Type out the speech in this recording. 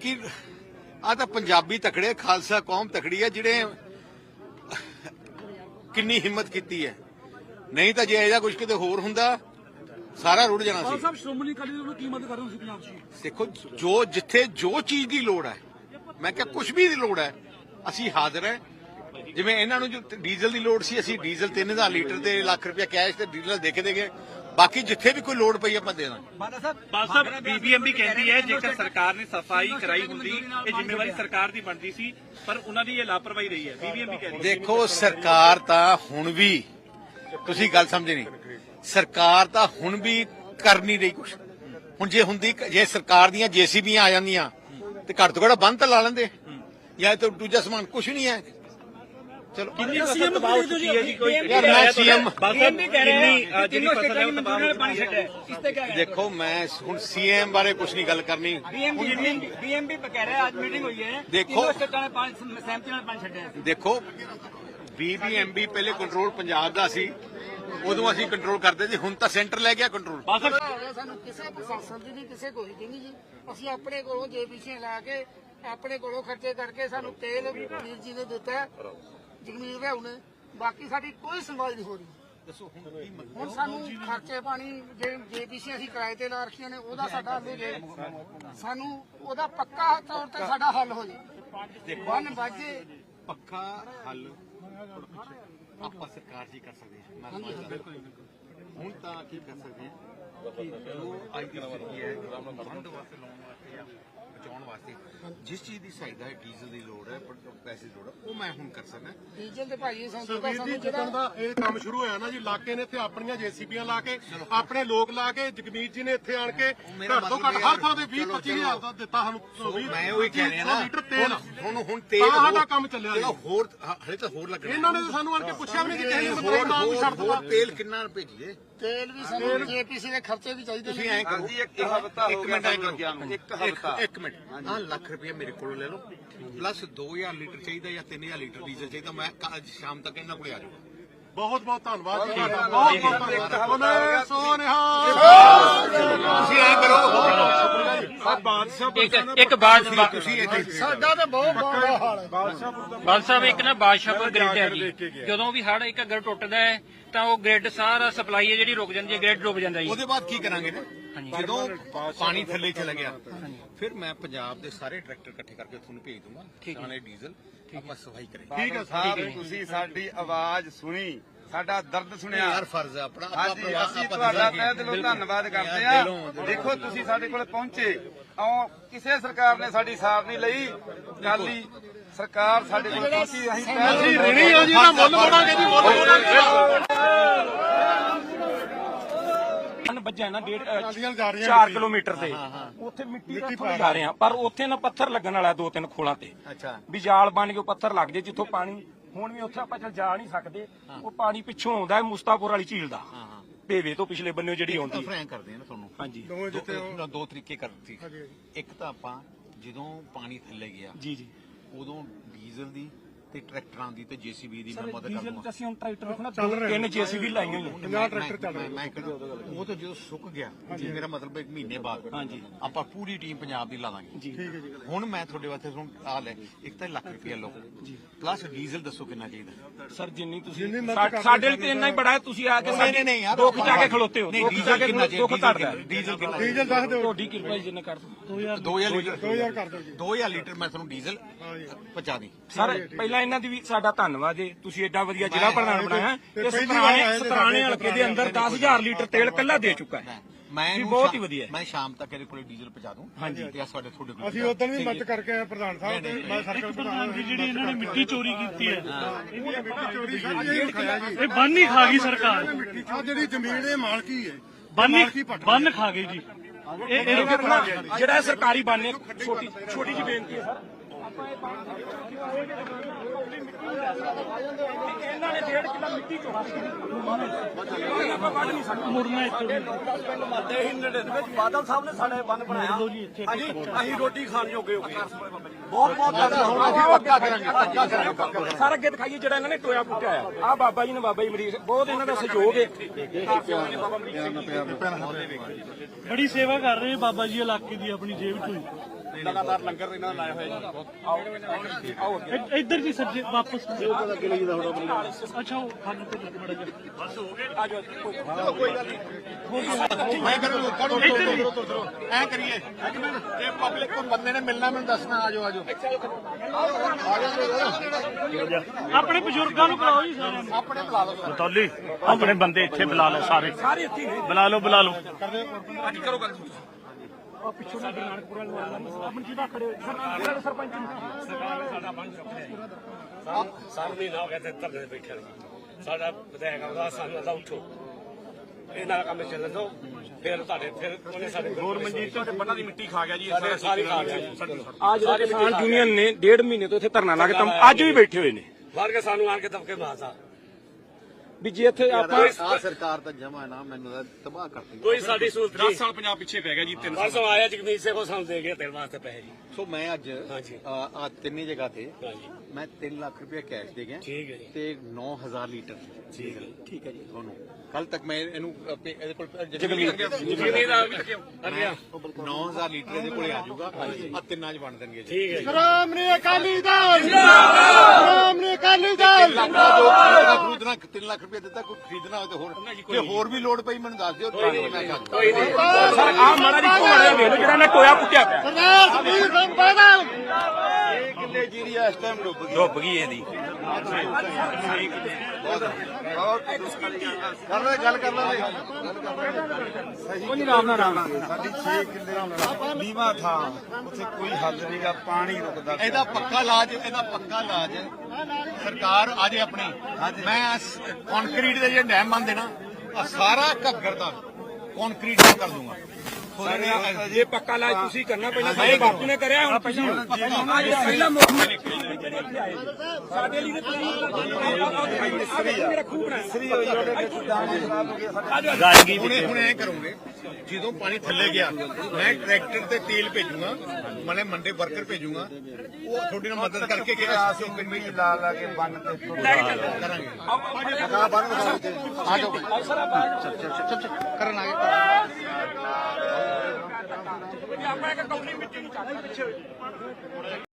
ਕਿ ਆ ਤਾਂ ਪੰਜਾਬੀ ਤਕੜੇ ਖਾਲਸਾ ਕੌਮ ਤਕੜੀ ਹੈ ਜਿਹੜੇ ਕਿੰਨੀ ਹਿੰਮਤ ਕੀਤੀ ਹੈ। ਨਹੀਂ ਤਾਂ ਜੇ ਇਹਦਾ ਕੁਝ ਕਿਤੇ ਹੋਰ ਹੁੰਦਾ ਸਾਰਾ ਰੁੜ ਜਾਣਾ ਸੀ। ਸਾਹਿਬ ਸ਼੍ਰੋਮਣੀ ਅਕਾਲੀ ਦਲ ਨੂੰ ਕੀ ਮਦਦ ਕਰ ਰਹੇ ਹੋ ਤੁਸੀਂ ਪੰਜਾਬ 'ਚ? ਦੇਖੋ ਜੋ ਜਿੱਥੇ ਜੋ ਚੀਜ਼ ਦੀ ਲੋੜ ਹੈ ਮੈਂ ਕਿਹਾ ਕੁਝ ਵੀ ਦੀ ਲੋੜ ਹੈ ਅਸੀਂ ਹਾਜ਼ਰ ਹੈ। ਜਿਵੇਂ ਇਹਨਾਂ ਨੂੰ ਜੋ ਡੀਜ਼ਲ ਦੀ ਲੋੜ ਸੀ ਅਸੀਂ ਡੀਜ਼ਲ 3000 ਲੀਟਰ ਤੇ ਲੱਖ ਰੁਪਇਆ ਕੈਸ਼ ਤੇ ਡੀਜ਼ਲ ਦੇ ਕੇ ਦੇਗੇ ਬਾਕੀ ਜਿੱਥੇ ਵੀ ਕੋਈ ਲੋੜ ਪਈ ਆਪਾਂ ਦੇ ਦਾਂਗੇ। ਬਾਦ ਸਾਹਿਬ ਬੀਬੀਐਮਬੀ ਕਹਿੰਦੀ ਹੈ ਜੇਕਰ ਸਰਕਾਰ ਨੇ ਸਫ਼ਾਈ ਕਰਾਈ ਹੁੰਦੀ ਇਹ ਜ਼ਿੰਮੇਵਾਰੀ ਸਰਕਾਰ ਦੀ ਬਣਦੀ ਸੀ ਪਰ ਉਹਨਾਂ ਦੀ ਇਹ ਲਾਪਰਵਾਹੀ ਰਹੀ ਹੈ। ਬੀਬੀਐਮਬੀ ਕਹਿੰਦੀ ਹੈ ਦੇਖੋ ਸਰਕਾਰ ਤਾਂ ਹੁਣ ਵੀ ਤੁਸੀਂ ਗੱਲ ਸਮਝੇ ਨਹੀਂ। ਸਰਕਾਰ ਤਾਂ ਹੁਣ ਵੀ ਕਰ ਨਹੀਂ ਰਹੀ ਕੁਛ। ਹੁਣ ਜੇ ਹੁੰਦੀ ਜੇ ਸਰਕਾਰ ਦੀਆਂ ਜੀਸੀਬੀਆਂ ਆ ਜਾਂਦੀਆਂ ਤੇ ਘੱਟ ਤੋਂ ਘੱਟ ਬੰਦ ਤਾਂ ਲਾ ਲੈਂਦੇ। ਜਾਂ ਤਾਂ ਦੂਜਾ ਸਮਾਨ ਕੁਛ ਨਹੀਂ ਹੈ। ਚਲੋ। ਕਿੰਨੀ ਫਸਲ ਤਬਾਹ ਹੋ ਚੁੱਕੀ ਹੈ ਜੀ ਕੋਈ ਯਾਰ ਮੈਂ CM ਬਾਦ ਸਾਹਿਬ ਕਿੰਨੀ ਅ, ਜਿਹੜੀ ਫਸਲ ਹੈ ਉਹ ਤਬਾਹ ਹੋ ਚੁੱਕੀ ਹੈ। ਇਸ ਤੇ ਕਿਆ ਦੇਖੋ ਮੈਂ ਹੁਣ ਸੀਐਮ ਬਾਰੇ ਕੁਝ ਨਹੀਂ ਗੱਲ ਕਰਨੀ। ਬੀਐਮਪੀ ਬੀਐਮਪੀ ਕਹਿ ਰਿਹਾ ਅੱਜ ਮੀਟਿੰਗ ਹੋਈ ਹੈ। ਦੇਖੋ। ਸਟੇਟਾਂ ਨੇ ਪੰਜ ਸਹਿਮਤੀ ਨਾਲ ਦੇਖੋ ਬੀਬੀਐਮਬੀ ਪਹਿਲੇ ਕੰਟਰੋਲ ਪੰਜਾਬ ਦਾ ਸੀ ਉਦੋਂ ਅਸੀਂ ਕੰਟਰੋਲ ਕਰਦੇ ਸੀ ਹੁਣ ਤਾਂ ਸੈਂਟਰ ਲੈ ਗਿਆ ਕੰਟਰੋਲ ਸਾਨੂੰ ਕਿਸੇ ਪ੍ਰਸ਼ਾਸਨ ਦੀ ਨਹੀਂ ਕਿਸੇ ਕੋਈ ਦੀ ਨਹੀਂ ਜੀ। ਅਸੀਂ ਆਪਣੇ ਕੋਲੋਂ ਜੇਬੀਸੀ ਲਾ ਕੇ ਆਪਣੇ ਕੋਲੋਂ ਖਰਚੇ ਕਰਕੇ ਸਾਨੂੰ ਤੇਲ ਵੀਰ ਜੀ ਨੇ ਦਿੱਤਾ। ਜਗਮੀਤ ਭਾਉ ਨੇ ਬਾਕੀ ਸਾਡੀ ਕੋਈ ਸੁਣਵਾਈ ਨਹੀਂ ਹੋ ਰਹੀ। ਦੱਸੋ ਹੁਣ ਕੀ ਮੰਗ- ਹੁਣ ਸਾਨੂੰ ਖਰਚੇ ਪਾਣੀ ਜੇ ਜੇਬੀਸੀ ਅਸੀਂ ਕਿਰਾਏ ਤੇ ਲਾ ਰੱਖੀਆਂ ਨੇ ਉਹਦਾ ਸਾਡਾ ਹੱਲ ਹੋ ਜੇ ਸਾਨੂੰ ਉਹਦਾ ਪੱਕਾ ਤੌਰ ਤੇ ਸਾਡਾ ਹੱਲ ਹੋ ਜੇ। ਵਨ ਬਾਜੇ ਪੱਕਾ ਹੱਲ ਆਪਾਂ ਸਰਕਾਰ ਜੀ ਕਰ ਸਕਦੇ ਹਾਂ। ਹੁਣ ਤਾਂ ਕੀ ਕਰ ਸਕਦੇ ਹਾਂ? ਜੋ ਅੱਜ ਦੀ ਸਥਿਤੀ ਹੈ ਬੰਦ ਵਾਸਤੇ ਲਾਉਣ ਵਾਸਤੇ ਜਾਂ ਬਚਾਉਣ ਵਾਸਤੇ ਜਿਸ ਚੀਜ਼ ਦੀ ਸਹਾਇਤਾ ਹੈ ਡੀਜ਼ਲ ਦੀ ਲੋੜ ਹੈ ਪੈਸੇ ਦੀ ਲੋੜ ਹੈ ਉਹ ਮੈਂ ਹੁਣ ਕਰ ਸਕਦਾ। ਡੀਜ਼ਲ ਤੇ ਭਾਈ ਸਾਨੂੰ ਤਾਂ ਸੁਖਬੀਰ ਜੀ ਸਾਨੂੰ ਜਿੱਦਣ ਜਿਹੜਾ ਦਾ ਇਹ ਕੰਮ ਸ਼ੁਰੂ ਹੋਇਆ ਨਾ ਜੀ ਇਲਾਕੇ ਨੇ ਇੱਥੇ ਆਪਣੀਆਂ ਜੀਸੀਬੀਆਂ ਲਾ ਕੇ ਆਪਣੇ ਲੋਕ ਲਾ ਕੇ ਜਗਮੀਤ ਜੀ ਨੇ ਇੱਥੇ ਆਣ ਕੇ ਘੱਟ ਤੋਂ ਘੱਟ ਹਰ ਥਾਂ ਤੇ 20 ਚਲੋ, 25 ਹਜ਼ਾਰ ਦਾ ਦਿੱਤਾ ਸਾਨੂੰ। ਮੈਂ ਉਹੀ ਕਹਿ ਰਿਹਾ 25 ਨਾ ਲੀਟਰ ਤੇਲ ਹੁਣ ਹੁਣ ਤੇਲ ਸਾਡਾ ਹੋਰ- ਕੰਮ ਚੱਲਿਆ ਚਲੋ ਜੀ। ਹੋਰ ਹਲੇ ਤਾਂ ਹੋਰ ਲੱਗਣਾ। ਇਹਨਾਂ ਨੇ ਸਾਨੂੰ ਆਣ ਕੇ ਪੁੱਛਿਆ ਵੀ ਨਹੀਂ ਕਿ ਕਿਸੇ ਨੇ ਮਤਲਬ ਨਾਮ ਛੱਡ ਦਿੱਤਾ। ਤੇਲ ਕਿੰਨਾ ਭੇਜੀਏ? ਤੇਲ ਵੀ ਸਾਨੂੰ ਜੇਪੀਸੀ ਦੇ ਖਰਚੇ ਵੀ ਚਾਹੀਦੇ ਤੁਸੀਂ ਨੇ। ਐਂ ਕਰੋ ਇੱਕ ਹਫਤਾ ਹੋ ਗਿਆ ਸਾਨੂੰ ਲੱਗਿਆ ਨੂੰ। ਇੱਕ ਹਫਤਾ। ਇੱਕ ਮਿੰਟ। ਹਾਂ ਲੱਖ ਰੁਪਏ ਮੇਰੇ ਕੋਲੋਂ ਲੈ ਲਓ। ਪਲੱਸ 2000 ਲੀਟਰ ਚਾਹੀਦਾ ਜਾਂ 3000 ਲੀਟਰ ਡੀਜ਼ਲ ਚਾਹੀਦਾ। ਮੈਂ ਕੱਲ੍ਹ ਸ਼ਾਮ ਤੱਕ ਇਹਨਾਂ ਕੋਲੇ ਆ ਜਾਊਗਾ। ਬਹੁਤ ਬਹੁਤ ਧੰਨਵਾਦ ਜੀ ਤੁਹਾਡਾ। ਬਹੁਤ ਬਹੁਤ ਧੰਨਵਾਦ। ਬੋਲੇ ਸੋ ਨਿਹਾਲ ਤੁਸੀਂ ਐਂ ਕਰੋ। ਇੱਕ ਇੱਕ ਬਾਦ ਤੁਸੀਂ ਇੱਥੇ ਸਾਡਾ ਤਾਂ ਬਹੁਤ ਮਾੜਾ ਹਾਲ ਹੈ। ਬਾਦ ਸਾਹਿਬ ਇੱਕ ਨਾ ਬਾਦਸ਼ਾਹਪੁਰ ਗ੍ਰਿਡ ਹੈ ਜੀ। ਜਦੋਂ ਵੀ ਹੜ ਇੱਕ ਅਗਰ ਟੁੱਟਦਾ ਹੈ ਤਾਂ ਉਹ ਗ੍ਰਿਡ ਸਾਰਾ ਸਪਲਾਈ ਹੈ ਜਿਹੜੀ ਰੁਕ ਜਾਂਦੀ ਹੈ ਗ੍ਰਿਡ ਡੁੱਬ ਜਾਂਦਾ ਜੀ। ਉਹਦੇ ਬਾਅਦ ਕੀ ਕਰਾਂਗੇ? ਨਾ ਜਦੋਂ ਪਾਣੀ ਥੱਲੇ ਚਲਾ ਗਿਆ ਫਿਰ ਮੈਂ ਪੰਜਾਬ ਦੇ ਸਾਰੇ ਟਰੈਕਟਰ ਇਕੱਠੇ ਕਰਕੇ ਤੁਹਾਨੂੰ ਭੇਜ ਦੂੰਗਾ। ਡੀਜ਼ਲ। ਆਪਾਂ ਸਫ਼ਾਈ ਕਰਾਂਗੇ ਠੀਕ ਹੈ ਸਾਹਿਬ ਤੁਸੀਂ ਸਾਡੀ ਆਵਾਜ਼ ਸੁਣੀ ਸਾਡਾ ਦਰਦ ਸੁਣਿਆ। ਯਾਰ ਫਰਜ਼ ਹੈ ਆਪਣਾ ਆਪਾਂ ਅਸੀਂ ਆਪਾਂ ਤੁਹਾਡਾ। ਤਹਿ ਦਿਲੋਂ ਧੰਨਵਾਦ ਕਰਦੇ ਆ। ਦੇਖੋ ਤੁਸੀਂ ਸਾਡੇ ਕੋਲ ਪਹੁੰਚੇ। ਔ ਕਿਸੇ ਸਰਕਾਰ ਨੇ ਸਾਡੀ ਸਾਰ ਨਹੀਂ ਲਈ। ਕਾਲੀ ਸਰਕਾਰ ਸਾਡੇ ਕੋਲ ਪਹੁੰਚੀ ਅਸੀਂ ਪਹਿਲ ਰਣੀ ਆ ਜੀ ਦਾ ਮੁੱਲ ਮੋੜਾਂਗੇ ਜੀ ਮੁੱਲ ਮੋੜਾਂਗੇ ਵੱਜਿਆ ਨਾ ਡੇਢ ਜਾ ਰਹੀਆਂ 4 ਮਿੱਟੀ। ਕਿਲੋਮੀਟਰ ਤੇ। ਉੱਥੇ ਮਿੱਟੀ ਦਾ ਥੋੜਾ ਜਾ ਰਹੇ ਆ ਪਰ ਉੱਥੇ ਨਾ ਪੱਥਰ ਲੱਗਣ ਵਾਲਾ ਦੋ ਤਿੰਨ ਖੋਲਾਂ ਤੇ। ਅੱਛਾ। ਵੀ ਜਾਲ ਬਣ ਕੇ ਪੱਥਰ ਲੱਗ ਜੇ ਜਿੱਥੋਂ ਪਾਣੀ ਹੁਣ ਵੀ ਉੱਥੇ ਆਪਾਂ ਚੱਲ ਜਾ ਨਹੀਂ ਸਕਦੇ। ਉਹ ਪਾਣੀ ਪਿੱਛੋਂ ਆਉਂਦਾ ਹੈ ਮੁਸਤਾਪੁਰ ਵਾਲੀ ਝੀਲ ਦਾ। ਭੇਵੇ ਤੋਂ ਪਿਛਲੇ ਬੰਨਿਓ ਜਿਹੜੀ ਆਉਂਦੀ ਫਿਰ ਐਂ ਕਰਦੇ ਆ ਨਾ ਤੁਹਾਨੂੰ। ਹਾਂਜੀ। ਦੋ- ਦੋ ਤਰੀਕੇ ਕਰਤੀ ਇੱਕ ਤਾਂ ਆਪਾਂ ਜਦੋਂ ਪਾਣੀ ਥੱਲੇ ਗਿਆ ਜੀ ਜੀ। ਉਦੋਂ ਡੀਜ਼ਲ ਦੀ ਤੇ ਟਰੈਕਟਰਾਂ ਦੀ ਤੇ ਜੀਸੀਬੀ ਦੀ ਮੈਂ ਸਰ ਮਦਦ ਕਰੂੰਗਾ। ਤੇ ਅਸੀਂ ਹੁਣ ਟਰੈਕਟਰ ਰੱਖਣਾ ਚੱਲ ਰਹੇ ਤਿੰਨ ਜੀਸੀਬੀ ਲਾਈਆਂ ਹੋਈਆਂ ਪੰਜਾਹ ਟਰੈਕਟਰ ਚੱਲ ਰਹੇ ਮੈਂ ਕਹਿੰਦਾ ਉਹ ਤਾਂ ਜਦੋਂ ਸੁੱਕ ਗਿਆ ਜੀ ਮੇਰਾ ਮਤਲਬ ਇੱਕ ਮਹੀਨੇ ਬਾਅਦ। ਹਾਂਜੀ। ਆਪਾਂ ਪੂਰੀ ਟੀਮ ਪੰਜਾਬ ਦੀ ਲਾ ਦਾਂਗੇ। ਜੀ। ਹੁਣ ਮੈਂ ਤੁਹਾਡੇ ਵਾਸਤੇ ਹੁਣ ਆ ਲੈ ਇੱਕ ਤਾਂ ਲੱਖ ਰੁਪਇਆ ਲਓ। ਪਲੱਸ ਡੀਜ਼ਲ ਦੱਸੋ ਕਿੰਨਾ ਚਾਹੀਦਾ? ਸਰ ਜਿੰਨੀ ਤੁਸੀਂ ਕਰ ਸਾਡੇ ਲਈ ਤੇ ਇੰਨਾ ਹੀ ਬੜਾ ਹੈ ਤੁਸੀਂ ਆ ਕੇ ਨਹੀਂ, ਨਹੀਂ, ਨਹੀਂ ਯਾਰ, ਦੁੱਖ ਜਾ ਕੇ ਖਲੋਤੇ ਹੋ। ਨਹੀਂ, ਦੁੱਖ ਡੀਜ਼ਲ ਜਾ ਕੇ ਕਿੰਨਾ ਦੁੱਖ ਚਾਹੀਦਾ? ਤੁਹਾਡਾ ਡੀਜ਼ਲ ਕਿੰਨਾ ਡੀਜ਼ਲ ਦੱਸ ਦਿਓ। ਤੁਹਾਡੀ ਕਿਰਪਾ ਜੀ ਜਿੰਨਾ ਕਰ ਦੋ 2000 ਲੀਟਰ 2000 ਕਰ ਦਿਓ ਜੀ 2000 ਲੀਟਰ ਮੈਂ ਤੁਹਾਨੂੰ ਡੀਜ਼ਲ ਪਹੁੰਚਾ ਦੀ। ਸਰ ਪਹਿਲਾਂ ਇਹਨਾਂ ਦੀ ਵੀ ਸਾਡਾ ਧੰਨਵਾਦ ਜੀ ਤੁਸੀਂ ਐਡਾ ਵਧੀਆ ਜ਼ਿਲ੍ਹਾ ਪ੍ਰਧਾਨ ਬਣਾਇਆ ਤੇ ਪਹਿਲੀ ਸਤਰਾਣੇ ਸਤਰਾਣੇ ਹਲਕੇ ਦੇ ਅੰਦਰ 10000 ਲੀਟਰ ਤੇਲ ਕੱਲਾ ਦੇ ਚੁੱਕਾ ਹੈ। ਮੈਂ ਇਹਨੂੰ ਬਹੁਤ ਹੀ ਵਧੀਆ ਹੈ। ਮੈਂ ਸ਼ਾਮ ਤੱਕ ਇਹਦੇ ਕੋਲੇ ਡੀਜ਼ਲ ਪਹੁੰਚਾ ਦੂੰ ਹਾਂਜੀ। ਤੇ ਆ ਸਾਡੇ ਤੁਹਾਡੇ ਕੋਲ ਅਸੀਂ ਉਦੋਂ ਵੀ ਮਦਦ ਕਰਕੇ ਆਏ ਪ੍ਰਧਾਨ ਸਾਹਿਬ ਤੇ ਮੈਂ ਸਰਕਲ ਪ੍ਰਧਾਨ ਜੀ ਜਿਹੜੀ ਇਹਨਾਂ ਨੇ ਮਿੱਟੀ ਚੋਰੀ ਕੀਤੀ ਹੈ। ਮਿੱਟੀ ਚੋਰੀ ਸਾਡੀ ਇਹ ਜੀ। ਬੰਨ ਹੀ ਖਾ ਗਈ ਸਰਕਾਰ। ਆ ਜਿਹੜੀ ਜ਼ਮੀਨ ਇਹ ਮਾਲਕੀ ਹੈ ਬੰਨ ਖਾ ਗਈ ਜੀ। ਇਹ ਜਿਹੜਾ ਸਰਕਾਰੀ ਬਾਨੇ ਛੋਟੀ ਛੋਟੀ ਜਿਹੀ ਬੇਨਤੀ ਹੈ ਸਰ। ਇਹਨਾਂ ਨੇ ਡੇਢ ਕਿਲੋ ਮਿੱਟੀ ਚੋਰਾ ਆਪਾਂ ਵੱਢ ਨਹੀਂ ਸਕਦੇ ਮੁਰਨਾ ਇੱਥੇ ਵੀ ਬਾਦਲ ਸਾਹਿਬ ਨੇ ਸਾਡੇ ਬੰਨ ਬਣਾਇਆ ਅਸੀਂ ਅਸੀਂ ਰੋਟੀ ਖਾਣ ਜੋਗੇ ਹੋ ਗਏ ਬਹੁਤ ਬਹੁਤ ਸਰ ਅੱਗੇ ਦਿਖਾਈਏ ਜਿਹੜਾ ਇਹਨਾਂ ਨੇ ਟੋਇਆ ਪੁੱਟਿਆ ਆ ਆ ਬਾਬਾ ਜੀ ਨੇ, ਬਾਬਾ ਜੀ ਮਰੀਜ਼ ਬਹੁਤ ਇਹਨਾਂ ਦਾ ਸਹਿਯੋਗ ਹੈ। ਬੜੀ ਸੇਵਾ ਕਰ ਰਹੇ ਬਾਬਾ ਜੀ ਇਲਾਕੇ ਦੀ ਆਪਣੀ ਜੇਬ ਚੋਂ ਲਗਾਤਾਰ ਲੰਗਰ ਇਹਨਾਂ ਦਾ ਲਾਇਆ ਹੋਇਆ ਜੀ। ਇ- ਇੱਧਰ ਜੀ ਸੱਜੇ ਵਾਪਸ ਅੱਛਾ ਉਹ ਖਾਣ ਤੇ ਲੱਗ ਮੜਾ ਜਾ ਮੈਂ ਕਰੂੰ ਕਰੂੰ ਐ ਕਰੀਏ। ਇਹ ਪਬਲਿਕ ਨੂੰ ਬੰਦੇ ਨੇ ਮਿਲਣਾ ਮੈਨੂੰ ਦੱਸਣਾ ਆਜੋ ਆਜੋ ਆਪਣੇ ਬਜ਼ੁਰਗਾਂ ਨੂੰ ਬੁਲਾਓ ਜੀ ਸਾਰਿਆਂ ਨੂੰ। ਆਪਣੇ ਬੁਲਾ ਲਓ ਬਤੌਲੀ ਆਪਣੇ ਬੰਦੇ ਇੱਥੇ ਬੁਲਾ ਲਓ ਸਾਰੇ। ਸਾਰੇ ਇੱਥੇ ਬੁਲਾ ਲਓ ਬੁਲਾ ਲਓ। ਸਾਨੂੰ ਮਹੀਨਾ ਹੋ ਗਿਆ ਤੇ ਧਰਨੇ ਤੇ ਬੈਠੇ ਨੇ ਸਾਡਾ ਵਿਧਾਇਕ ਆਉਂਦਾ ਸਾਨੂੰ ਦਾ ਉੱਠੋ। ਇਹਨਾਂ ਦਾ ਕੰਮ ਚੱਲਣ ਦੋ ਫਿਰ ਤੁਹਾਡੇ ਫਿਰ ਉਹਨੇ ਸਾਡੇ ਹੋਰ ਮਨਜੀਤ ਤੇ ਬੰਨਾਂ ਦੀ ਮਿੱਟੀ ਖਾ ਗਿਆ ਜੀ ਸਾਰੇ ਸਾਰੀ ਖਾ ਗਿਆ ਜੀ। ਅੱਜ ਦਾ ਕਿਸਾਨ ਯੂਨੀਅਨ ਨੇ ਡੇਢ ਮਹੀਨੇ ਤੋਂ ਇੱਥੇ ਧਰਨਾ ਲਾ ਕੇ ਤਾਂ ਅੱਜ ਵੀ ਬੈਠੇ ਹੋਏ ਨੇ। ਮਾਰ ਕੇ ਸਾਨੂੰ ਆਣ ਕੇ ਦਬਕੇ ਮਾਰਦਾ। ਵੀ ਜੇ ਇੱਥੇ ਆਪਾਂ ਆ ਸਰਕਾਰ ਤਾਂ ਜਮਾ ਨਾ ਮੈਨੂੰ ਤਾਂ ਤਬਾਹ ਕਰਤੀ ਕੋਈ ਸਾਡੀ ਸਹੂਲਤ 10 ਸਾਲ ਪੰਜਾਬ ਪਿੱਛੇ ਪੈ ਗਿਆ ਜੀ ਤਿੰਨ ਪਰਸੋਂ ਆਇਆ ਜਗਮੀਤ ਸਿੰਘ ਕੋ ਸਾਨੂੰ ਦੇ ਗਿਆ ਤੇਰੇ ਵਾਸਤੇ ਪੈਸੇ ਜੀ। ਸੋ ਮੈਂ ਅੱਜ ਹਾਂਜੀ। ਆ ਤਿੰਨੇ ਜਗ੍ਹਾ ਤੇ ਹਾਂਜੀ। ਮੈਂ 3 ਲੱਖ ਰੁਪਏ ਕੈਸ਼ ਦੇ ਗਿਆ। ਠੀਕ ਹੈ ਜੀ। ਤੇ 9000 ਲੀਟਰ। ਠੀਕ ਹੈ। ਠੀਕ ਹੈ ਜੀ। ਤੁਹਾਨੂੰ। ਕੱਲ ਤੱਕ ਮੈਂ ਇਹਨੂੰ ਆਪੇ- ਇਹਦੇ ਕੋਲ ਜਗਮੀਤ ਦਾ ਵੀ ਅੱਗੇ 9000 ਲੀਟਰ ਇਹਦੇ ਕੋਲੇ ਆ ਜਾਊਗਾ। ਆ ਤਿੰਨਾਂ ਚ ਵੰਡ ਦੇਣਗੇ ਜੀ। ਠੀਕ ਹੈ ਜੀ। ਸ਼੍ਰੋਮਣੀ ਅਕਾਲੀ ਦਲ! ਸ਼੍ਰੋਮਣੀ ਅਕਾਲੀ ਦਲ! ਲੱਖਾਂ ਦੋ ਖਰੀਦਣਾ 3 ਲੱਖ ਰੁਪਏ ਦਿੱਤਾ ਕੋਈ ਖਰੀਦਣਾ ਹੋਵੇ ਤਾਂ ਹੋਰ। ਜੇ ਹੋਰ ਵੀ ਲੋੜ ਪਈ ਮੈਨੂੰ ਦੱਸ ਦਿਓ ਮੈਂ ਕਰ ਕੋਈ ਨਹੀਂ। ਆ ਮਾੜਾ ਜੀ ਘੋੜਾ ਵੇਖ ਲਓ ਜਿਹੜਾ ਨੇ ਟੋਇਆ ਪੁੱਟਿਆ ਪਿਆ। ਸਰਦਾਰ ਸੁਖਬੀਰ ਸਿੰਘ ਬਾਦਲ! ਕਿੱਲੇ ਜੀਰੀ ਇਸ ਟਾਈਮ ਡੁੱਬ ਗਈ? ਡੁੱਬ ਗਈ ਇਹਦੀ। ਕਰ ਲੈ ਗੱਲ ਕਰ ਲੈ। ਸਾਡੀ 6 ਕਿੱਲੇ ਨੀਵਾ ਥਾਂ। ਉੱਥੇ ਕੋਈ ਹੱਲ ਨਹੀਂਗਾ ਪਾਣੀ ਰੁਕਦਾ ਇਹਦਾ ਪੱਕਾ ਇਲਾਜ ਇਹਦਾ ਪੱਕਾ ਇਲਾਜ ਸਰਕਾਰ ਆ ਜੇ ਆਪਣੀ ਮੈਂ ਕੰਕਰੀਟ ਦੇ ਜਿਹੜੇ ਡੈਮ ਬੰਦੇ ਨਾ ਆ ਸਾਰਾ ਘੱਗਰ ਦਾ ਕੰਕਰੀਟ ਕਰ ਦੂੰਗਾ। ਇਹ ਪੱਕਾ ਲਾਜ ਤੁਸੀਂ ਕਰਨਾ ਪਹਿਲਾਂ ਸਾਡੇ ਬਾਪੂ ਨੇ ਕਰਿਆ ਹੁਣ ਤੁਸੀਂ ਪਹਿਲਾਂ ਸਾਡੇ ਲਈ ਮੇਰਾ ਖੂਬ ਹੁਣੇ ਹੁਣੇ ਐ ਕਰੋਗੇ ਜਦੋਂ ਪਾਣੀ ਥੱਲੇ ਗਿਆ ਮੈਂ ਟਰੈਕਟਰ ਤੇ ਤੇਲ ਭੇਜੂਗਾ ਮਨੇ ਮੰਡੇ ਵਰਕਰ ਭੇਜੂਗਾ ਉਹ ਤੁਹਾਡੀ ਨਾਲ ਮਦਦ ਕਰਕੇ ਕਿ ਅਸੀਂ ਕਿੰਨੀ ਲਾ ਲਾ ਕੇ ਬੰਨ ਤੇ ਕਰਾਂਗੇ। ਆ ਬੰਨ ਆ ਜਾਓ ਚੱਲ ਚੱਲ ਚੱਲ ਚੱਲ। ਕਰਨ ਆ ਗਏ। ਆਪਾਂ ਇੱਕ ਕੌਲੀ ਮਿੱਟੀ ਨੂੰ ਚੱਕ ਪਿੱਛੇ